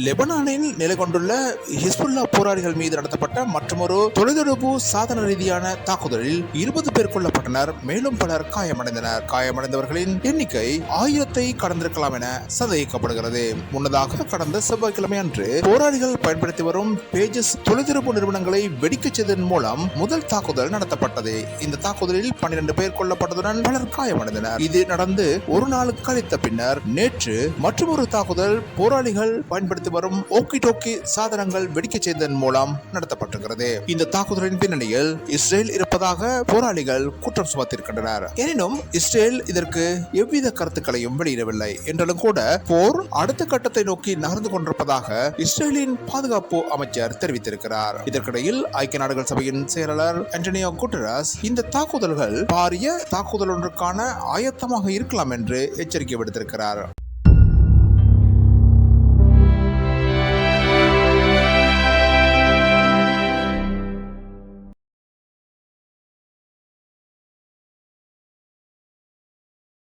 லெபனானில் நிலை கொண்டுள்ள ஹிஸ்புல்லா போராளிகள் மீது நடத்தப்பட்ட மற்றொரு தொலைத்தொடர்பு சாதன ரீதியான தாக்குதலில் இருபது பேர் கொல்லப்பட்டனர். மேலும் பலர் காயமடைந்தனர். காயமடைந்தவர்களின் எண்ணிக்கை ஆயிரத்தை கடந்திருக்கலாம் என சந்தேகிக்கப்படுகிறது முன்னதாக கடந்த செவ்வாய்க்கிழமை அன்று போராளிகள் பயன்படுத்தி வரும் பேஜஸ் தொலைத்தொடர்பு நிறுவனங்களை வெடிக்கச் செய்ததன் மூலம் முதல் தாக்குதல் நடத்தப்பட்டது. இந்த தாக்குதலில் பன்னிரண்டு பேர் கொல்லப்பட்டதுடன் பலர் காயமடைந்தனர். இது நடந்து ஒரு நாள் கழித்த பின்னர் நேற்று மற்றொரு தாக்குதல் போராளிகள் பயன்படுத்தி வரும் ஓக்கி டோக்கி சாதனங்கள் வெடிக்கச் செய்ததன் மூலம் நடத்தப்பட்டிருக்கிறது. இந்த தாக்குதலின் பின்னணியில் இஸ்ரேல் இருப்பதாக போராளிகள் குற்றம் சுமத்திருக்கின்றனர். எனினும் இஸ்ரேல் இதற்கு எவ்வித கருத்துக்களையும் வெளியிடவில்லை. என்றாலும் கூட போர் அடுத்த கட்டத்தை நோக்கி நகர்ந்து கொண்டிருப்பதாக இஸ்ரேலின் பாதுகாப்பு அமைச்சர் தெரிவித்திருக்கிறார். இதற்கிடையில் ஐக்கிய நாடுகள் சபையின் செயலாளர் ஆண்டனியோ குட்டரஸ் இந்த தாக்குதல்கள் பாரிய தாக்குதல் ஒன்றுக்கான ஆயத்தமாக இருக்கலாம் என்று எச்சரிக்கை விடுத்திருக்கிறார்.